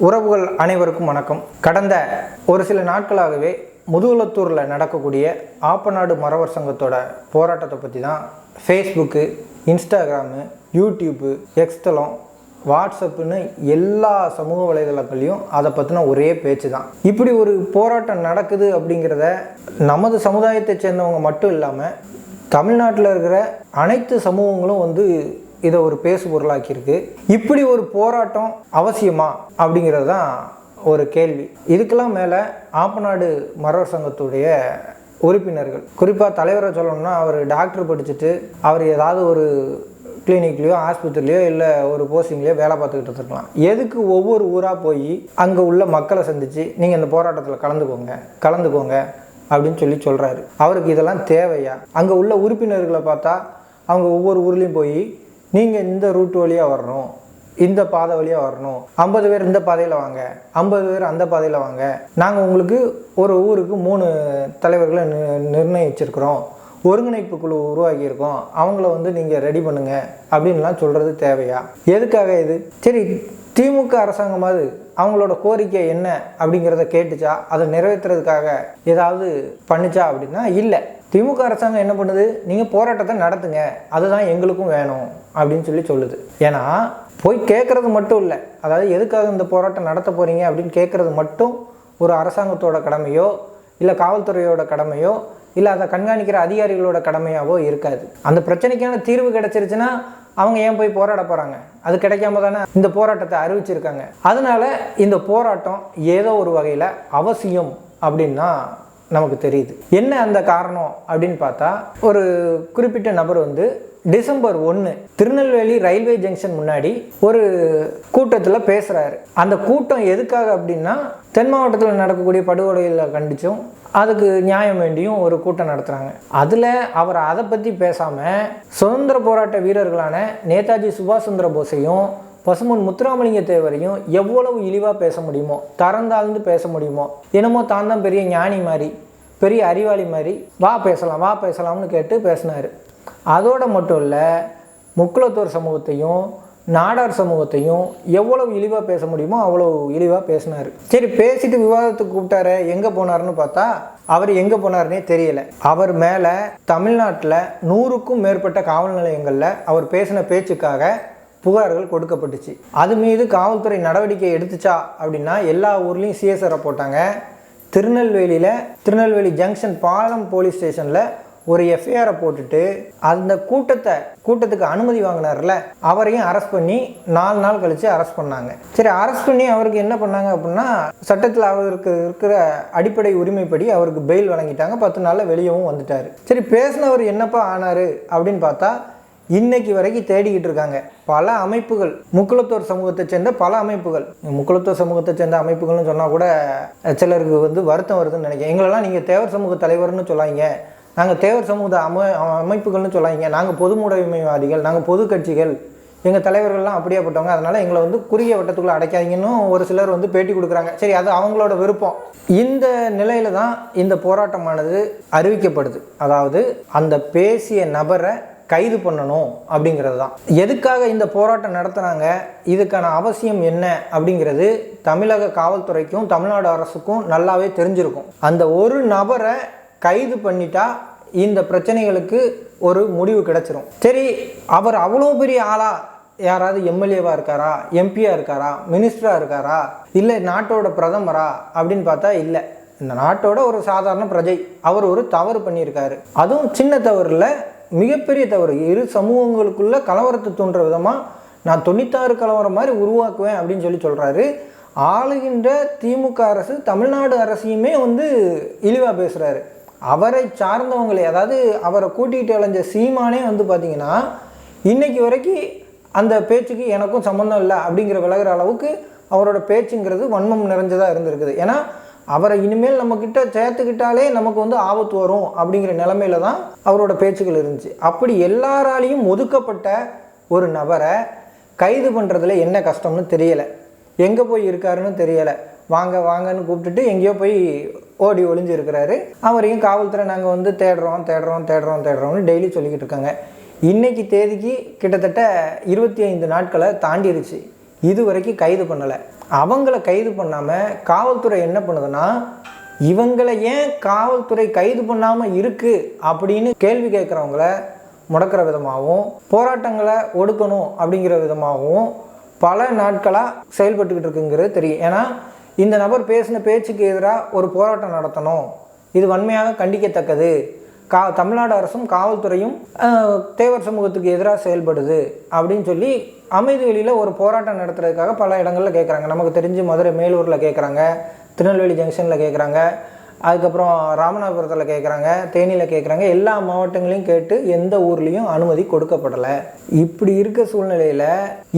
உறவுகள் அனைவருக்கும் வணக்கம். கடந்த ஒரு சில நாட்களாகவே முதுகுளத்தூரில் நடக்கக்கூடிய ஆப்பநாடு மறவர் சங்கத்தோட போராட்டத்தை பற்றி தான் ஃபேஸ்புக்கு இன்ஸ்டாகிராமு யூடியூப்பு எக்ஸ்தலம் வாட்ஸ்அப்புன்னு எல்லா சமூக வலைதளங்களையும் அதை பற்றின ஒரே பேச்சு தான் இப்படி ஒரு போராட்டம் நடக்குது அப்படிங்கிறத நமது சமுதாயத்தை சேர்ந்தவங்க மட்டும் இல்லாமல் தமிழ்நாட்டில் இருக்கிற அனைத்து சமூகங்களும் வந்து இதை ஒரு பேசு பொருளாக்கியிருக்கு இப்படி ஒரு போராட்டம் அவசியமா? அப்படிங்கிறது தான் ஒரு கேள்வி. இதுக்கெல்லாம் மேலே ஆப்பநாடு மரவர் சங்கத்துடைய உறுப்பினர்கள் குறிப்பாக தலைவரை சொல்லணும்னா அவர் டாக்டர் படிச்சுட்டு அவர் ஏதாவது ஒரு கிளினிக்லேயோ ஆஸ்பத்திரிலையோ இல்லை ஒரு போஸ்டிங்லேயோ வேலை பார்த்துக்கிட்டு இருக்கலாம் எதுக்கு ஒவ்வொரு ஊராக போய் அங்கே உள்ள மக்களை சந்தித்து நீங்கள் இந்த போராட்டத்தில் கலந்துக்கோங்க கலந்துக்கோங்க அப்படின்னு சொல்லி சொல்கிறாரு அவருக்கு இதெல்லாம் தேவையா? அங்கே உள்ள உறுப்பினர்களை பார்த்தா அவங்க ஒவ்வொரு ஊர்லேயும் போய் நீங்கள் இந்த ரூட் வழியாக வரணும். இந்த பாதை வழியாக வரணும். ஐம்பது பேர் இந்த பாதையில் வாங்க. ஐம்பது பேர் அந்த பாதையில் வாங்க. நாங்கள் உங்களுக்கு ஒரு ஊருக்கு மூணு தலைவர்களை நி- நிர்ணயிச்சிருக்கிறோம். ஒருங்கிணைப்பு குழு உருவாக்கியிருக்கோம் அவங்கள வந்து நீங்கள் ரெடி பண்ணுங்க. அப்படின்லாம் சொல்கிறது தேவையா? எதுக்காக இது? சரி திமுக அரசாங்கமாவது அவங்களோட கோரிக்கை என்ன அப்படிங்கிறத கேட்டுச்சா? அதை நிறைவேற்றுறதுக்காக ஏதாவது பண்ணுச்சா அப்படின்னா இல்லை. திமுக அரசாங்கம் என்ன பண்ணுது? நீங்கள் போராட்டத்தை நடத்துங்க. அதுதான் எங்களுக்கும் வேணும். அப்படின்னு சொல்லி சொல்லுது. ஏன்னா போய் கேட்குறது மட்டும் இல்லை. அதாவது எதுக்காக இந்த போராட்டம் நடத்த போகிறீங்க அப்படின்னு கேட்குறது மட்டும் ஒரு அரசாங்கத்தோட கடமையோ இல்லை காவல்துறையோட கடமையோ இல்லை அதை கண்காணிக்கிற அதிகாரிகளோட கடமையாவோ இருக்காது. அந்த பிரச்சனைக்கான தீர்வு கிடைச்சிருச்சுன்னா அவங்க ஏன் போய் போராட போகிறாங்க அது கிடைக்காம தானே இந்த போராட்டத்தை அறிவிச்சிருக்காங்க. அதனால இந்த போராட்டம் ஏதோ ஒரு வகையில் அவசியம் அப்படின்னா நமக்கு தெரியுது. என்ன அந்த காரணம் அப்படின்னு பார்த்தா ஒரு குறிப்பிட்ட நபர் வந்து டிசம்பர் ஒன்று திருநெல்வேலி ரயில்வே ஜங்ஷன் முன்னாடி ஒரு கூட்டத்தில் பேசுகிறாரு அந்த கூட்டம் எதுக்காக அப்படின்னா தென் மாவட்டத்தில் நடக்கக்கூடிய படுகொலைகளை கண்டிச்சும் அதுக்கு நியாயம் வேண்டியும் ஒரு கூட்டம் நடத்துகிறாங்க அதில் அவர் அதை பற்றி பேசாமல் சுதந்திர போராட்ட வீரர்களான நேதாஜி சுபாஷ் சந்திர போஸையும் பசுமன் முத்துராமலிங்க தேவரையும் எவ்வளவு இழிவாக பேச முடியுமோ தரந்தாழ்ந்து பேச முடியுமோ என்னமோ தான் தான் பெரிய ஞானி மாதிரி பெரிய அறிவாளி மாதிரி வா பேசலாம் வா பேசலாம்னு கேட்டு பேசினார். அதோடு மட்டும் இல்லை முக்குளத்தூர் சமூகத்தையும் நாடார் சமூகத்தையும் எவ்வளவு இழிவாக பேச முடியுமோ அவ்வளோ இழிவாக பேசினார். சரி பேசிட்டு விவாதத்துக்கு கூப்பிட்டாரு எங்கே போனாருன்னு பார்த்தா அவர் எங்கே போனார்னே தெரியல. அவர் மேலே தமிழ்நாட்டில் நூறுக்கும் மேற்பட்ட காவல் நிலையங்களில் அவர் பேசின பேச்சுக்காக புகார்கள் கொடுக்கப்பட்டுச்சு. அது மீது காவல்துறை நடவடிக்கை எடுத்துச்சா அப்படின்னா எல்லா ஊர்லேயும் சிஎஸ்ஆரை போட்டாங்க. திருநெல்வேலியில் திருநெல்வேலி ஜங்ஷன் பாலம் போலீஸ் ஸ்டேஷனில் ஒரு எஃப்ஐஆரை போட்டுட்டு அந்த கூட்டத்தை கூட்டத்துக்கு அனுமதி வாங்கினார்ல அவரையும் அரெஸ்ட் பண்ணி நாலு நாள் கழித்து அரெஸ்ட் பண்ணாங்க. சரி அரெஸ்ட் பண்ணி அவருக்கு என்ன பண்ணாங்க அப்படின்னா சட்டத்தில் அவருக்கு இருக்கிற அடிப்படை உரிமைப்படி அவருக்கு பெயில் வழங்கிட்டாங்க. பத்து நாளில் வெளியவும் வந்துட்டார். சரி பேசினவர் என்னப்பா ஆனார் அப்படின்னு பார்த்தா இன்னைக்கு வரைக்கும் தேடிக்கிட்டு இருக்காங்க. பல அமைப்புகள் முக்குளத்தோர் சமூகத்தை சேர்ந்த பல அமைப்புகள். முக்குளத்தோர் சமூகத்தை சேர்ந்த அமைப்புகள்னு சொன்னால் கூட சிலருக்கு வந்து வருத்தம் வருதுன்னு நினைக்கிறேன். எங்களெல்லாம் நீங்கள் தேவர் சமூக தலைவர்னு சொல்லாங்க நாங்கள் தேவர் சமூக அமை அமைப்புகள்னு சொல்லாங்க நாங்கள் பொதுமுடைமைவாதிகள் நாங்கள் பொது கட்சிகள். எங்கள் தலைவர்கள்லாம் அப்படியேப்பட்டவங்க. அதனால் எங்களை வந்து குறுகிய வட்டத்துக்குள்ளே அடைக்காதீங்கன்னு ஒரு சிலர் வந்து பேட்டி கொடுக்குறாங்க. சரி அது அவங்களோட விருப்பம். இந்த நிலையில தான் இந்த போராட்டமானது அறிவிக்கப்படுது. அதாவது அந்த பேசிய நபரை கைது பண்ணணும் அப்படிங்கிறது தான். எதுக்காக இந்த போராட்டம் நடத்துனாங்க இதுக்கான அவசியம் என்ன? அப்படிங்கிறது தமிழக காவல்துறைக்கும் தமிழ்நாடு அரசுக்கும் நல்லாவே தெரிஞ்சிருக்கும். அந்த ஒரு நபரை கைது பண்ணிட்டா இந்த பிரச்சனைகளுக்கு ஒரு முடிவு கிடைச்சிரும். சரி அவர் அவ்வளோ பெரிய ஆளா? யாராவது எம்எல்ஏவா இருக்காரா? எம்பியா இருக்காரா? மினிஸ்டரா இருக்காரா? இல்லை நாட்டோட பிரதமரா? அப்படின்னு பார்த்தா இல்லை. இந்த நாட்டோட ஒரு சாதாரண பிரஜை. அவர் ஒரு தவறு பண்ணியிருக்காரு. அதுவும் சின்ன தவறுல மிகப்பெரிய தவறு. இரு சமூகங்களுக்குள்ள கலவரத்தை தூண்டுற விதமாக நான் தொண்ணூத்தாறு கலவரம் மாதிரி உருவாக்குவேன் அப்படின்னு சொல்லி சொல்கிறாரு ஆளுகின்ற திமுக அரசு தமிழ்நாடு அரசையுமே வந்து இழிவாக பேசுகிறாரு அவரை சார்ந்தவங்களே அதாவது அவரை கூட்டிகிட்டு அலைஞ்ச சீமானே வந்து பார்த்தீங்கன்னா இன்னைக்கு வரைக்கும் அந்த பேச்சுக்கு எனக்கும் சம்மந்தம் இல்லை அப்படிங்கிற விலகிற அளவுக்கு அவரோட பேச்சுங்கிறது வன்மம் நிறைஞ்சதாக இருந்திருக்குது. ஏன்னா அவரை இனிமேல் நம்மக்கிட்ட சேர்த்துக்கிட்டாலே நமக்கு வந்து ஆபத்து வரும் அப்படிங்கிற நிலமையில தான் அவரோட பேச்சுக்கள் இருந்துச்சு. அப்படி எல்லாராலையும் ஒதுக்கப்பட்ட ஒரு நபரை கைது பண்ணுறதுல என்ன கஷ்டம்னு தெரியலை. எங்கே போய் இருக்காருன்னு தெரியலை. வாங்க வாங்கன்னு கூப்பிட்டுட்டு எங்கேயோ போய் ஓடி ஒளிஞ்சு இருக்கிறாரு அவரையும் காவல்துறை நாங்கள் வந்து தேடுறோம் தேடுறோம் தேடுறோம் தேடுறோம்னு டெய்லி சொல்லிக்கிட்டு இருக்காங்க. இன்றைக்கி தேதிக்கு கிட்டத்தட்ட இருபத்தி ஐந்து நாட்களை தாண்டிருச்சு. இது வரைக்கும் கைது பண்ணலை. அவங்கள கைது பண்ணாமல் காவல்துறை என்ன பண்ணுதுன்னா இவங்களை ஏன் காவல்துறை கைது பண்ணாமல் இருக்குது அப்படின்னு கேள்வி கேட்குறவங்கள முடக்கிற விதமாகவும் போராட்டங்களை ஒடுக்கணும் அப்படிங்கிற விதமாகவும் பல நாட்களாக செயல்பட்டுக்கிட்டு இருக்குங்கிறது தெரியும். ஏன்னா இந்த நபர் பேசின பேச்சுக்கு எதிராக ஒரு போராட்டம் நடத்தணும். இது வன்மையாக கண்டிக்கத்தக்கது. கா தமிழ்நாடு அரசும் காவல்துறையும் தேவர் சமூகத்துக்கு எதிராக செயல்படுது அப்படின்னு சொல்லி அமைதி வெளியில் ஒரு போராட்டம் நடத்துறதுக்காக பல இடங்களில் கேட்குறாங்க நமக்கு தெரிஞ்சு மதுரை மேலூரில் கேட்குறாங்க திருநெல்வேலி ஜங்ஷனில் கேட்குறாங்க அதுக்கப்புறம் ராமநாதபுரத்தில் கேட்குறாங்க தேனியில் கேட்குறாங்க எல்லா மாவட்டங்களையும் கேட்டு எந்த ஊர்லேயும் அனுமதி கொடுக்கப்படலை. இப்படி இருக்க சூழ்நிலையில்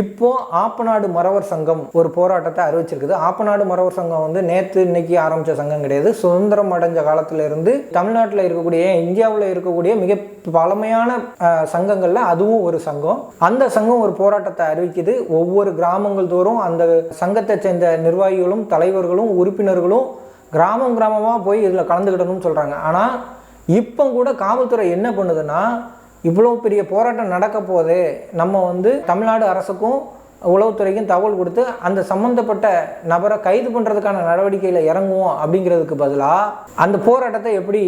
இப்போ ஆப்பநாடு மறவர் சங்கம் ஒரு போராட்டத்தை அறிவிச்சிருக்குது. ஆப்பநாடு மறவர் சங்கம் வந்து நேற்று இன்னைக்கு ஆரம்பித்த சங்கம் கிடையாது. சுதந்திரம் அடைஞ்ச காலத்திலிருந்து தமிழ்நாட்டில் இருக்கக்கூடிய இந்தியாவில் இருக்கக்கூடிய மிக பழமையான சங்கங்களில் அதுவும் ஒரு சங்கம். அந்த சங்கம் ஒரு போராட்டத்தை அறிவிக்குது. ஒவ்வொரு கிராமங்கள் தோறும் அந்த சங்கத்தை சேர்ந்த நிர்வாகிகளும் தலைவர்களும் உறுப்பினர்களும் கிராமம் கிராமமாக போய் இதில் கலந்துக்கிடணும்னு சொல்கிறாங்க ஆனால் இப்போ கூட காவல்துறை என்ன பண்ணுதுன்னா இவ்வளோ பெரிய போராட்டம் நடக்க போதே நம்ம வந்து தமிழ்நாடு அரசுக்கும் உளவுத்துறைக்கும் தகவல் கொடுத்து அந்த சம்மந்தப்பட்ட நபரை கைது பண்ணுறதுக்கான நடவடிக்கையில் இறங்குவோம் அப்படிங்கிறதுக்கு பதிலாக அந்த போராட்டத்தை எப்படி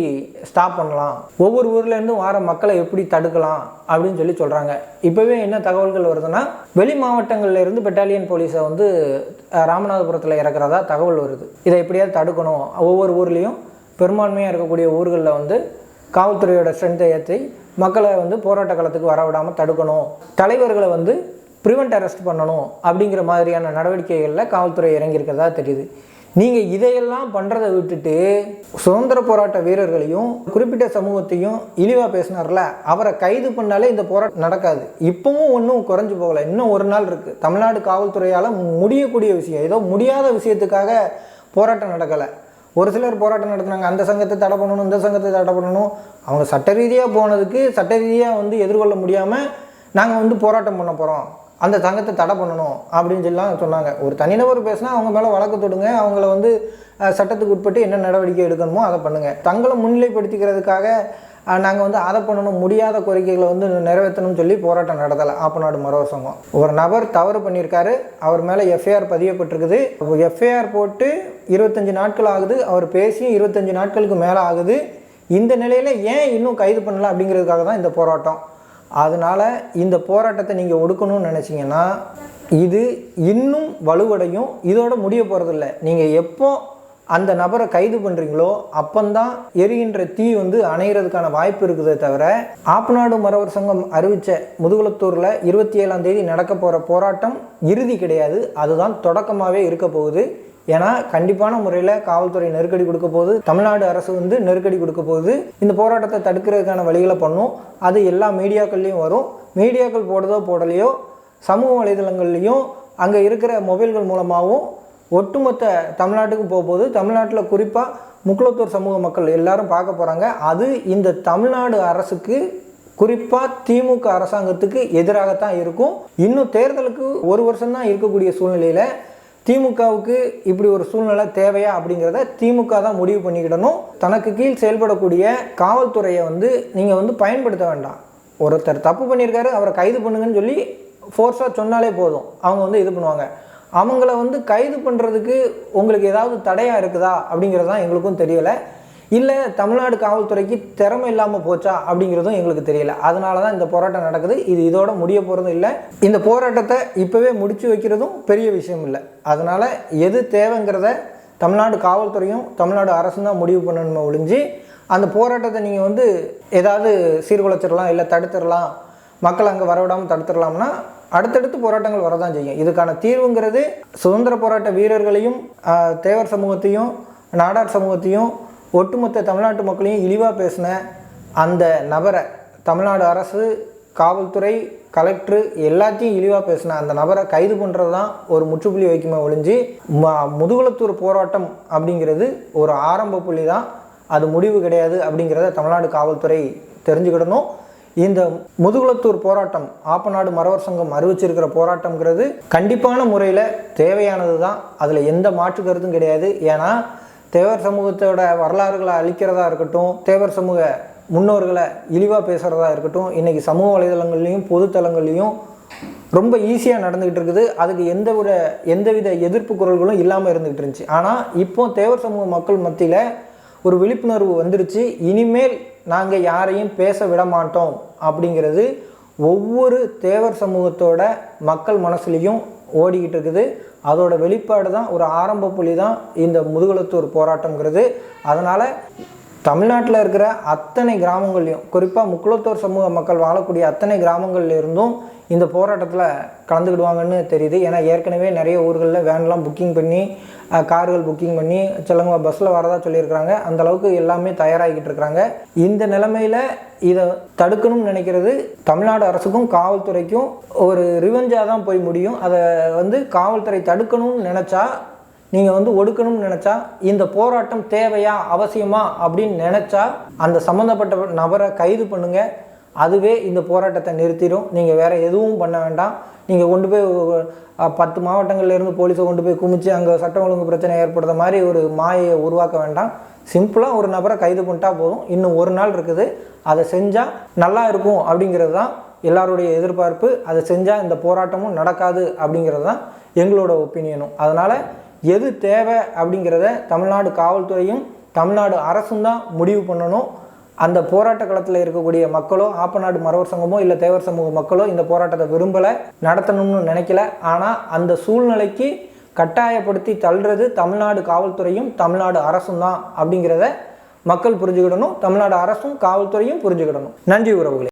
ஸ்டாப் பண்ணலாம்? ஒவ்வொரு ஊர்லேருந்தும் வர மக்களை எப்படி தடுக்கலாம்? அப்படின்னு சொல்லி சொல்கிறாங்க இப்போவே என்ன தகவல்கள் வருதுன்னா வெளி மாவட்டங்கள்லேருந்து பெட்டாலியன் போலீஸை வந்து ராமநாதபுரத்தில் இறக்குறதா தகவல் வருது. இதை எப்படியாவது தடுக்கணும். ஒவ்வொரு ஊர்லேயும் பெரும்பான்மையாக இருக்கக்கூடிய ஊர்களில் வந்து காவல்துறையோட ஸ்ட்ரென்த்தை ஏற்றி மக்களை வந்து போராட்ட களத்துக்கு வரவிடாமல் தடுக்கணும். தலைவர்களை வந்து ப்ரிவெண்ட் அரெஸ்ட் பண்ணணும் அப்படிங்கிற மாதிரியான நடவடிக்கைகளில் காவல்துறை இறங்கியிருக்கிறதா தெரியுது. நீங்கள் இதையெல்லாம் பண்ணுறதை விட்டுட்டு சுதந்திர போராட்ட வீரர்களையும் குறிப்பிட்ட சமூகத்தையும் இழிவாக பேசினார்ல அவரை கைது பண்ணாலே இந்த போராட்டம் நடக்காது. இப்பவும் ஒன்றும் குறைஞ்சு போகலை. இன்னும் ஒரு நாள் இருக்குது தமிழ்நாடு காவல்துறையால் முடியக்கூடிய விஷயம். ஏதோ முடியாத விஷயத்துக்காக போராட்டம் நடக்கலை. ஒரு சிலர் போராட்டம் நடத்துனாங்க. அந்த சங்கத்தை தடை பண்ணணும் இந்த சங்கத்தை தடை பண்ணணும். அவங்க சட்ட ரீதியாக போனதுக்கு சட்ட ரீதியாக வந்து எதிர்கொள்ள முடியாமல் நாங்கள் வந்து போராட்டம் பண்ண போகிறோம் அந்த சங்கத்தை தடை பண்ணணும் அப்படின்னு சொல்லலாம் சொன்னாங்க. ஒரு தனிநபர் பேசினா அவங்க மேலே வழக்கு தொடுங்க அவங்கள வந்து சட்டத்துக்கு உட்பட்டு என்ன நடவடிக்கை எடுக்கணுமோ அதை பண்ணுங்கள் தங்களை முன்னிலைப்படுத்திக்கிறதுக்காக நாங்கள் வந்து அதை பண்ணணும் முடியாத கோரிக்கைகளை வந்து நிறைவேற்றணும்னு சொல்லி போராட்டம் நடத்தலை ஆப்பநாடு மரவர் சங்கம். ஒரு நபர் தவறு பண்ணியிருக்காரு அவர் மேலே எஃப்ஐஆர் பதியப்பட்டிருக்குது. எஃப்ஐஆர் போட்டு இருபத்தஞ்சி நாட்கள் ஆகுது அவர் பேசியும் இருபத்தஞ்சி நாட்களுக்கு மேலே ஆகுது. இந்த நிலையில் ஏன் இன்னும் கைது பண்ணல அப்படிங்கிறதுக்காக தான் இந்த போராட்டம். அதனால் இந்த போராட்டத்தை நீங்கள் ஒடுக்கணும்னு நினச்சிங்கன்னா இது இன்னும் வலுவடையும். இதோட முடிய போகிறதில்ல நீங்கள் எப்போ அந்த நபரை கைது பண்ணுறீங்களோ அப்பந்தான் எரிகின்ற தீ வந்து அணையிறதுக்கான வாய்ப்பு இருக்குதே தவிர ஆப்பநாடு மறவர் சங்கம் அறிவித்த முதுகுளத்தூரில் இருபத்தி ஏழாம் தேதி நடக்க போகிற போராட்டம் இறுதி கிடையாது. அதுதான் தொடக்கமாகவே இருக்க போகுது. ஏன்னா கண்டிப்பான முறையில் காவல்துறை நெருக்கடி கொடுக்க போது தமிழ்நாடு அரசு வந்து நெருக்கடி கொடுக்க போது இந்த போராட்டத்தை தடுக்கிறதுக்கான வழிகளை பண்ணும். அது எல்லா மீடியாக்கள்லேயும் வரும். மீடியாக்கள் போடுறதோ போடலையோ சமூக வலைதளங்கள்லேயும் அங்கே இருக்கிற மொபைல்கள் மூலமாகவும் ஒட்டுமொத்த தமிழ்நாட்டுக்கும் போகும்போது தமிழ்நாட்டில் குறிப்பாக முக்குளத்தூர் சமூக மக்கள் எல்லாரும் பார்க்க போகிறாங்க அது இந்த தமிழ்நாடு அரசுக்கு குறிப்பாக திமுக அரசாங்கத்துக்கு எதிராகத்தான் இருக்கும். இன்னும் தேர்தலுக்கு ஒரு வருஷம்தான் இருக்கக்கூடிய சூழ்நிலையில் திமுகவுக்கு இப்படி ஒரு சூழ்நிலை தேவையா அப்படிங்கிறத திமுக தான் முடிவு பண்ணிக்கிடணும். தனக்கு கீழ் செயல்படக்கூடிய காவல்துறையை வந்து நீங்கள் வந்து பயன்படுத்த வேண்டாம். ஒருத்தர் தப்பு பண்ணியிருக்காரு அவரை கைது பண்ணுங்கன்னு சொல்லி ஃபோர்ஸாக சொன்னாலே போதும். அவங்க வந்து இது பண்ணுவாங்க. அவங்கள வந்து கைது பண்ணுறதுக்கு உங்களுக்கு ஏதாவது தடையாக இருக்குதா அப்படிங்கிறது தான் எங்களுக்கும் தெரியலை. இல்லை தமிழ்நாடு காவல்துறைக்கு திறமை இல்லாமல் போச்சா அப்படிங்கிறதும் எங்களுக்கு தெரியல. அதனால தான் இந்த போராட்டம் நடக்குது. இது இதோட முடிய போகிறதும் இல்லை. இந்த போராட்டத்தை இப்போவே முடிச்சு வைக்கிறதும் பெரிய விஷயம் இல்லை. அதனால் எது தேவைங்கிறத தமிழ்நாடு காவல்துறையும் தமிழ்நாடு அரசும் தான் முடிவு பண்ணணுமே ஒழிஞ்சு அந்த போராட்டத்தை நீங்கள் வந்து ஏதாவது சீர்குலைச்சிடலாம் இல்லை தடுத்துடலாம் மக்கள் அங்கே வரவிடாமல் தடுத்துடலாம்னா அடுத்தடுத்து போராட்டங்கள் வரதான் செய்யும். இதுக்கான தீர்வுங்கிறது சுதந்திர போராட்ட வீரர்களையும் தேவர் சமூகத்தையும் நாடார் சமூகத்தையும் ஒட்டுமொத்த தமிழ்நாட்டு மக்களையும் இழிவாக பேசின அந்த நபரை தமிழ்நாடு அரசு காவல்துறை கலெக்டர் எல்லாத்தையும் இழிவாக பேசின அந்த நபரை கைது பண்ணுறது தான் ஒரு முற்றுப்புள்ளி வைக்குமே ஒழிஞ்சு ம முதுகுளத்தூர் போராட்டம் அப்படிங்கிறது ஒரு ஆரம்ப புள்ளி தான் அது முடிவு கிடையாது அப்படிங்கிறத தமிழ்நாடு காவல்துறை தெரிஞ்சுக்கிடணும். இந்த முதுகுளத்தூர் போராட்டம் ஆப்பநாடு மறவர் சங்கம் அறிவிச்சிருக்கிற போராட்டம்ங்கிறது கண்டிப்பான முறையில் தேவையானது தான் அதில் எந்த மாற்று கருத்தும் கிடையாது. ஏன்னா தேவர் சமூகத்தோட வரலாறுகளை அழிக்கிறதா இருக்கட்டும் தேவர் சமூக முன்னோர்களை இழிவாக பேசுகிறதா இருக்கட்டும் இன்றைக்கி சமூக வலைதளங்கள்லேயும் பொதுத்தளங்கள்லையும் ரொம்ப ஈஸியாக நடந்துக்கிட்டு இருக்குது. அதுக்கு எந்த வித எந்தவித எதிர்ப்பு குரல்களும் இல்லாமல் இருந்துகிட்டு இருந்துச்சு. ஆனால் இப்போ தேவர் சமூக மக்கள் மத்தியில் ஒரு விழிப்புணர்வு வந்துருச்சு. இனிமேல் நாங்கள் யாரையும் பேச விட மாட்டோம் அப்படிங்கிறது ஒவ்வொரு தேவர் சமூகத்தோட மக்கள் மனசுலேயும் ஓடிக்கிட்டு இருக்குது. அதோட வெளிப்பாடு தான் ஒரு ஆரம்ப புள்ளி தான் இந்த முதுகுளத்தூர் போராட்டங்கிறது அதனால் தமிழ்நாட்டில் இருக்கிற அத்தனை கிராமங்கள்லையும் குறிப்பாக முக்குளத்தூர் சமூக மக்கள் வாழக்கூடிய அத்தனை கிராமங்கள்லேருந்தும் இந்த போராட்டத்தில் கலந்துக்கிடுவாங்கன்னு தெரியுது. ஏன்னா ஏற்கனவே நிறைய ஊர்களில் வேன்லாம் புக்கிங் பண்ணி கார்கள் புக்கிங் பண்ணி சிலவங்க பஸ்ஸில் வரதா சொல்லியிருக்கிறாங்க. அந்த அளவுக்கு எல்லாமே தயாராகிக்கிட்டு இருக்கிறாங்க இந்த நிலைமையில் இதை தடுக்கணும்னு நினைக்கிறது தமிழ்நாடு அரசுக்கும் காவல்துறைக்கும் ஒரு ரிவெஞ்சாக தான் போய் முடியும். அதை வந்து காவல்துறை தடுக்கணும்னு நினச்சா நீங்கள் வந்து ஒடுக்கணும்னு நினச்சா இந்த போராட்டம் தேவையா அவசியமா அப்படின்னு நினச்சா அந்த சம்மந்தப்பட்ட நபரை கைது பண்ணுங்க. அதுவே இந்த போராட்டத்தை நிறுத்திடும். நீங்கள் வேற எதுவும் பண்ண வேண்டாம். நீங்கள் கொண்டு போய் பத்து மாவட்டங்கள்லேருந்து போலீஸை கொண்டு போய் குமிச்சு அங்கே சட்டம் ஒழுங்கு பிரச்சனை ஏற்படுற மாதிரி ஒரு மாயை உருவாக்க வேண்டாம். சிம்பிளாக ஒரு நபரை கைது பண்ணிட்டா போதும். இன்னும் ஒரு நாள் இருக்குது. அதை செஞ்சால் நல்லா இருக்கும் அப்படிங்கிறது தான் எல்லாருடைய எதிர்பார்ப்பு. அதை செஞ்சால் இந்த போராட்டமும் நடக்காது அப்படிங்கிறது தான் எங்களோட ஒப்பீனியனும். அதனால் எது தேவை அப்படிங்கிறத தமிழ்நாடு காவல்துறையும் தமிழ்நாடு அரசும் தான் முடிவு பண்ணணும். அந்த போராட்ட களத்தில் இருக்கக்கூடிய மக்களோ ஆப்பநாடு மறவர் சங்கமோ இல்லை தேவர் சமூக மக்களோ இந்த போராட்டத்தை விரும்பலை நடத்தணும்னு நினைக்கல. ஆனால் அந்த சூழ்நிலைக்கு கட்டாயப்படுத்தி தள்ளுறது தமிழ்நாடு காவல்துறையும் தமிழ்நாடு அரசும் தான் அப்படிங்கிறத மக்கள் புரிஞ்சுக்கிடணும். தமிழ்நாடு அரசும் காவல்துறையும் புரிஞ்சுக்கிடணும். நன்றி உறவுகளே.